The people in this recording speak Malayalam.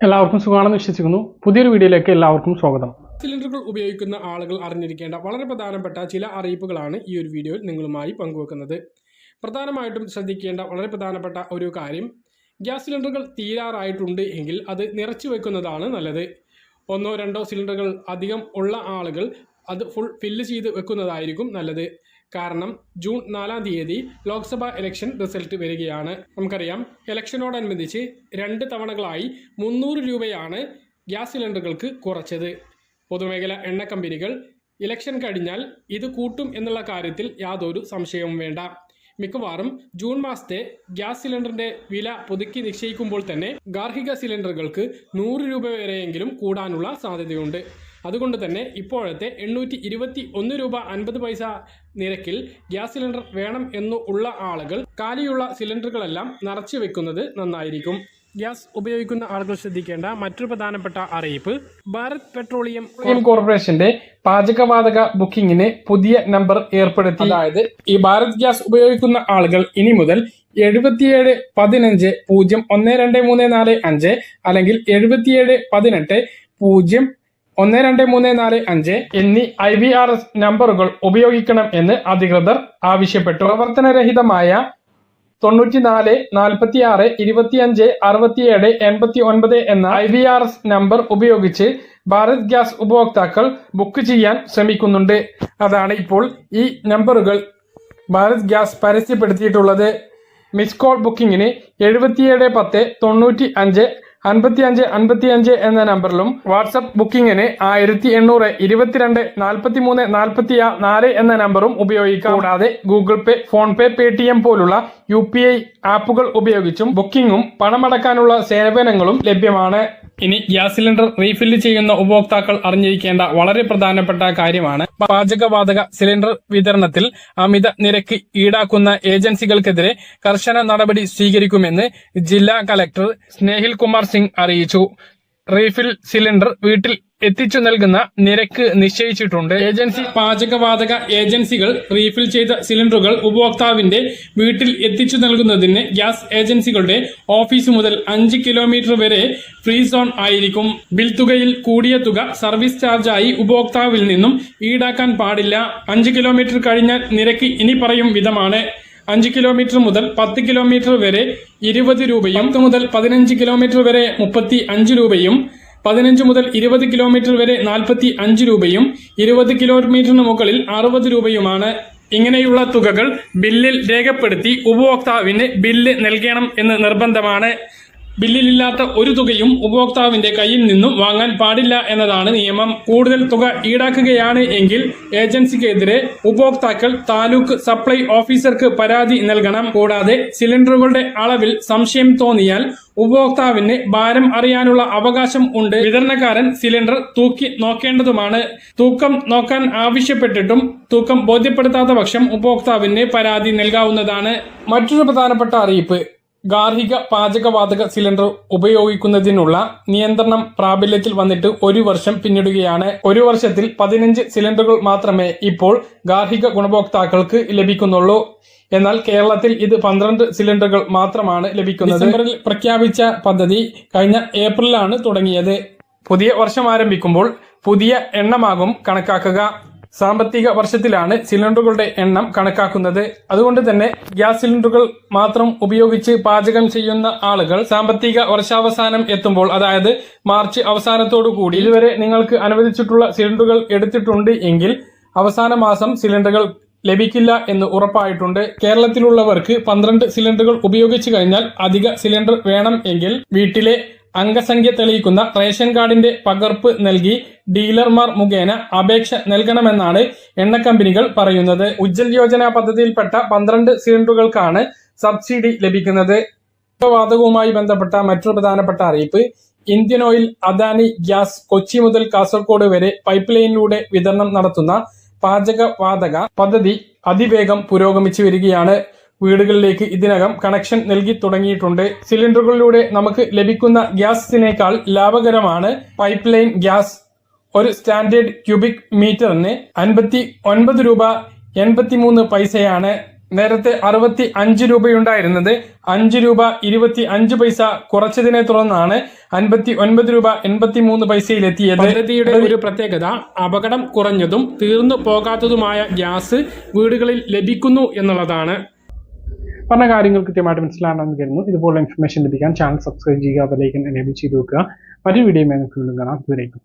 എല്ലാവർക്കും സുഖമാണെന്ന് വിശ്വസിക്കുന്നു. പുതിയൊരു വീഡിയോയിലേക്ക് എല്ലാവർക്കും സ്വാഗതം. സിലിണ്ടറുകൾ ഉപയോഗിക്കുന്ന ആളുകൾ അറിഞ്ഞിരിക്കേണ്ട വളരെ പ്രധാനപ്പെട്ട ചില അറിയിപ്പുകളാണ് ഈ ഒരു വീഡിയോയിൽ നിങ്ങളുമായി പങ്കുവെക്കുന്നത്. പ്രധാനമായിട്ടും ശ്രദ്ധിക്കേണ്ട വളരെ പ്രധാനപ്പെട്ട ഒരു കാര്യം ഗ്യാസ് സിലിണ്ടറുകൾ തീരാറായിട്ടുണ്ട് എങ്കിൽ അത് നിറച്ചു വെക്കുന്നതാണ് നല്ലത്. ഒന്നോ രണ്ടോ സിലിണ്ടറുകൾ അധികം ഉള്ള ആളുകൾ അത് ഫുൾ ഫില്ല് ചെയ്ത് വെക്കുന്നതായിരിക്കും നല്ലത്. കാരണം ജൂൺ നാലാം തീയതി ലോക്സഭാ ഇലക്ഷൻ റിസൾട്ട് വരികയാണ്. നമുക്കറിയാം ഇലക്ഷനോടനുബന്ധിച്ച് രണ്ട് തവണകളായി മുന്നൂറ് രൂപയാണ് ഗ്യാസ് സിലിണ്ടറുകൾക്ക് കുറച്ചത്. പൊതുമേഖല എണ്ണ കമ്പനികൾ ഇലക്ഷൻ കഴിഞ്ഞാൽ ഇത് കൂട്ടും എന്നുള്ള കാര്യത്തിൽ യാതൊരു സംശയവും വേണ്ട. മിക്കവാറും ജൂൺ മാസത്തെ ഗ്യാസ് സിലിണ്ടറിന്റെ വില പുതുക്കി നിശ്ചയിക്കുമ്പോൾ തന്നെ ഗാർഹിക സിലിണ്ടറുകൾക്ക് നൂറ് രൂപ വരെയെങ്കിലും കൂടാനുള്ള സാധ്യതയുണ്ട്. അതുകൊണ്ട് തന്നെ ഇപ്പോഴത്തെ എണ്ണൂറ്റി ഇരുപത്തി ഒന്ന് രൂപ അൻപത് പൈസ നിരക്കിൽ ഗ്യാസ് സിലിണ്ടർ വേണം എന്ന് ഉള്ള ആളുകൾ കാലിയുള്ള സിലിണ്ടറുകളെല്ലാം നിറച്ചു വെക്കുന്നത് നന്നായിരിക്കും. ഗ്യാസ് ഉപയോഗിക്കുന്ന ആളുകൾ ശ്രദ്ധിക്കേണ്ട മറ്റൊരു പ്രധാനപ്പെട്ട അറിയിപ്പ് ഭാരത് പെട്രോളിയം കോർപ്പറേഷന്റെ പാചകവാതക ബുക്കിംഗിന് പുതിയ നമ്പർ ഏർപ്പെടുത്തി. അതായത് ഈ ഭാരത് ഗ്യാസ് ഉപയോഗിക്കുന്ന ആളുകൾ ഇനി മുതൽ എഴുപത്തിയേഴ് പതിനഞ്ച് പൂജ്യം ഒന്ന് രണ്ട് മൂന്ന് നാല് അഞ്ച് അല്ലെങ്കിൽ എഴുപത്തിയേഴ് പതിനെട്ട് പൂജ്യം ഒന്ന് രണ്ട് മൂന്ന് നാല് അഞ്ച് എന്നീ ഐ വി ആർ എസ് നമ്പറുകൾ ഉപയോഗിക്കണം എന്ന് അധികൃതർ ആവശ്യപ്പെട്ടു. പ്രവർത്തനരഹിതമായ തൊണ്ണൂറ്റിനാല് നാൽപ്പത്തി ആറ് ഇരുപത്തിയഞ്ച് അറുപത്തിയേഴ് എൺപത്തി ഒൻപത് എന്ന I V R S number ഉപയോഗിച്ച് ഭാരത് ഗ്യാസ് ഉപഭോക്താക്കൾ ബുക്ക് ചെയ്യാൻ ശ്രമിക്കുന്നുണ്ട്. അതാണ് ഇപ്പോൾ ഈ നമ്പറുകൾ ഭാരത് ഗ്യാസ് പരസ്യപ്പെടുത്തിയിട്ടുള്ളത്. മിസ് കോൾ ബുക്കിങ്ങിന് എഴുപത്തിയേഴ് പത്ത് തൊണ്ണൂറ്റി അഞ്ച് അൻപത്തി അഞ്ച് അൻപത്തി അഞ്ച് എന്ന നമ്പറിലും വാട്സപ്പ് ബുക്കിംഗിന് ആയിരത്തി എണ്ണൂറ് ഇരുപത്തിരണ്ട് നാൽപ്പത്തി മൂന്ന് നാൽപ്പത്തി നാല് എന്ന നമ്പറും ഉപയോഗിക്കാം. കൂടാതെ Google pay phone pay Paytm പോലുള്ള യു പി ഐ ആപ്പുകൾ ഉപയോഗിച്ചും ബുക്കിംഗും പണമടക്കാനുള്ള സേവനങ്ങളും ലഭ്യമാണ്. ഇനി ഗ്യാസ് സിലിണ്ടർ റീഫില്ല് ചെയ്യുന്ന ഉപഭോക്താക്കൾ അറിഞ്ഞിരിക്കേണ്ട വളരെ പ്രധാനപ്പെട്ട കാര്യമാണ്. പാചകവാതക സിലിണ്ടർ വിതരണത്തിൽ അമിത നിരക്ക് ഈടാക്കുന്ന ഏജൻസികൾക്കെതിരെ കർശന നടപടി സ്വീകരിക്കുമെന്ന് ജില്ലാ കലക്ടർ സ്നേഹിൽ കുമാർ സിംഗ് അറിയിച്ചു. റീഫിൽ സിലിണ്ടർ വീട്ടിൽ എത്തിച്ചു നൽകുന്ന നിരക്ക് നിശ്ചയിച്ചിട്ടുണ്ട്. ഏജൻസി പാചകവാതക ഏജൻസികൾ റീഫിൽ ചെയ്ത സിലിണ്ടറുകൾ ഉപഭോക്താവിന്റെ വീട്ടിൽ എത്തിച്ചു നൽകുന്നതിന് ഗ്യാസ് ഏജൻസികളുടെ ഓഫീസ് മുതൽ അഞ്ച് കിലോമീറ്റർ വരെ ഫ്രീ സോൺ ആയിരിക്കും. ബിൽ തുകയിൽ കൂടിയ തുക സർവീസ് ചാർജായി ഉപഭോക്താവിൽ നിന്നും ഈടാക്കാൻ പാടില്ല. അഞ്ച് കിലോമീറ്റർ കഴിഞ്ഞാൽ നിരക്ക് ഇനി പറയും വിധമാണ്. അഞ്ച് കിലോമീറ്റർ മുതൽ പത്ത് കിലോമീറ്റർ വരെ ഇരുപത് രൂപയും പത്ത് മുതൽ പതിനഞ്ച് കിലോമീറ്റർ വരെ മുപ്പത്തി അഞ്ച് രൂപയും പതിനഞ്ച് മുതൽ ഇരുപത് കിലോമീറ്റർ വരെ നാൽപ്പത്തി അഞ്ച് രൂപയും ഇരുപത് കിലോമീറ്ററിന് മുകളിൽ അറുപത് രൂപയുമാണ്. ഇങ്ങനെയുള്ള തുകകൾ ബില്ലിൽ രേഖപ്പെടുത്തി ഉപഭോക്താവിന് ബില്ല് നൽകണം എന്ന് നിർബന്ധമാണ്. ബില്ലിലില്ലാത്ത ഒരു തുകയും ഉപഭോക്താവിന്റെ കയ്യിൽ നിന്നും വാങ്ങാൻ പാടില്ല എന്നതാണ് നിയമം. കൂടുതൽ തുക ഈടാക്കുകയാണ് എങ്കിൽ ഏജൻസിക്കെതിരെ ഉപഭോക്താക്കൾ താലൂക്ക് സപ്ലൈ ഓഫീസർക്ക് പരാതി നൽകണം. കൂടാതെ സിലിണ്ടറുകളുടെ അളവിൽ സംശയം തോന്നിയാൽ ഉപഭോക്താവിന് ഭാരം അറിയാനുള്ള അവകാശം ഉണ്ട്. വിതരണക്കാരൻ സിലിണ്ടർ തൂക്കി നോക്കേണ്ടതുമാണ്. തൂക്കം നോക്കാൻ ആവശ്യപ്പെട്ടിട്ടും തൂക്കം ബോധ്യപ്പെടുത്താത്ത പക്ഷം ഉപഭോക്താവിന് പരാതി നൽകാവുന്നതാണ്. മറ്റൊരു പ്രധാനപ്പെട്ട അറിയിപ്പ്. ഗാർഹിക പാചകവാതക സിലിണ്ടർ ഉപയോഗിക്കുന്നതിനുള്ള നിയന്ത്രണം പ്രാബല്യത്തിൽ വന്നിട്ട് ഒരു വർഷം പിന്നിടുകയാണ്. ഒരു വർഷത്തിൽ പതിനഞ്ച് സിലിണ്ടറുകൾ മാത്രമേ ഇപ്പോൾ ഗാർഹിക ഗുണഭോക്താക്കൾക്ക് ലഭിക്കുന്നുള്ളൂ. എന്നാൽ കേരളത്തിൽ ഇത് പന്ത്രണ്ട് സിലിണ്ടറുകൾ മാത്രമാണ് ലഭിക്കുന്നത്. ഡിസംബറിൽ പ്രഖ്യാപിച്ച പദ്ധതി കഴിഞ്ഞ ഏപ്രിലാണ് തുടങ്ങിയത്. പുതിയ വർഷം ആരംഭിക്കുമ്പോൾ പുതിയ എണ്ണമാകും കണക്കാക്കുക. സാമ്പത്തിക വർഷത്തിലാണ് സിലിണ്ടറുകളുടെ എണ്ണം കണക്കാക്കുന്നത്. അതുകൊണ്ട് തന്നെ ഗ്യാസ് സിലിണ്ടറുകൾ മാത്രം ഉപയോഗിച്ച് പാചകം ചെയ്യുന്ന ആളുകൾ സാമ്പത്തിക വർഷാവസാനം എത്തുമ്പോൾ അതായത് മാർച്ച് അവസാനത്തോടു കൂടി ഇതുവരെ നിങ്ങൾക്ക് അനുവദിച്ചിട്ടുള്ള സിലിണ്ടറുകൾ എടുത്തിട്ടുണ്ട് എങ്കിൽ അവസാന മാസം സിലിണ്ടറുകൾ ലഭിക്കില്ല എന്ന് ഉറപ്പായിട്ടുണ്ട്. കേരളത്തിലുള്ളവർക്ക് പന്ത്രണ്ട് സിലിണ്ടറുകൾ ഉപയോഗിച്ചു കഴിഞ്ഞാൽ അധിക സിലിണ്ടർ വേണം എങ്കിൽ വീട്ടിലെ അംഗസംഖ്യ തെളിയിക്കുന്ന റേഷൻ കാർഡിന്റെ പകർപ്പ് നൽകി ഡീലർമാർ മുഖേന അപേക്ഷ നൽകണമെന്നാണ് എണ്ണ കമ്പനികൾ പറയുന്നത്. ഉജ്ജൽ യോജന പദ്ധതിയിൽപ്പെട്ട പന്ത്രണ്ട് സിലിണ്ടറുകൾക്കാണ് സബ്സിഡി ലഭിക്കുന്നത്. വാതകവുമായി ബന്ധപ്പെട്ട മറ്റൊരു പ്രധാനപ്പെട്ട അറിയിപ്പ്. Indian oil Adani gas Kochi മുതൽ കാസർഗോഡ് വരെ പൈപ്പ് ലൈനിലൂടെ വിതരണം നടത്തുന്ന പാചകവാതക പദ്ധതി അതിവേഗം പുരോഗമിച്ചു വരികയാണ്. വീടുകളിലേക്ക് ഇതിനകം കണക്ഷൻ നൽകി തുടങ്ങിയിട്ടുണ്ട്. സിലിണ്ടറുകളിലൂടെ നമുക്ക് ലഭിക്കുന്ന ഗ്യാസിനേക്കാൾ ലാഭകരമാണ് പൈപ്പ് ലൈൻ ഗ്യാസ്. ഒരു സ്റ്റാൻഡേർഡ് ക്യൂബിക് മീറ്ററിന് അൻപത്തി ഒൻപത് രൂപ എൺപത്തിമൂന്ന് പൈസയാണ്. നേരത്തെ അറുപത്തി അഞ്ച് രൂപയുണ്ടായിരുന്നത്. അഞ്ച് രൂപ ഇരുപത്തി അഞ്ച് പൈസ കുറച്ചതിനെ തുടർന്നാണ് അൻപത്തി ഒൻപത് രൂപ എൺപത്തി മൂന്ന് പൈസയിലെത്തിയത്. പദ്ധതിയുടെ ഒരു പ്രത്യേകത അപകടം കുറഞ്ഞതും തീർന്നു പോകാത്തതുമായ ഗ്യാസ് വീടുകളിൽ ലഭിക്കുന്നു എന്നുള്ളതാണ്. പറഞ്ഞ കാര്യങ്ങൾ കൃത്യമായിട്ട് മനസ്സിലാണെന്ന് കരുതുന്നു. ഇതുപോലുള്ള ഇൻഫർമേഷൻ ലഭിക്കാൻ ചാനൽ സബ്സ്ക്രൈബ് ചെയ്യുക അതിലേക്ക് എനേബിൾ ചെയ്ത് വെക്കുക. മറ്റൊരു വീഡിയോ നമുക്ക് വീണ്ടും കാണാം. ഇതുവരേക്കും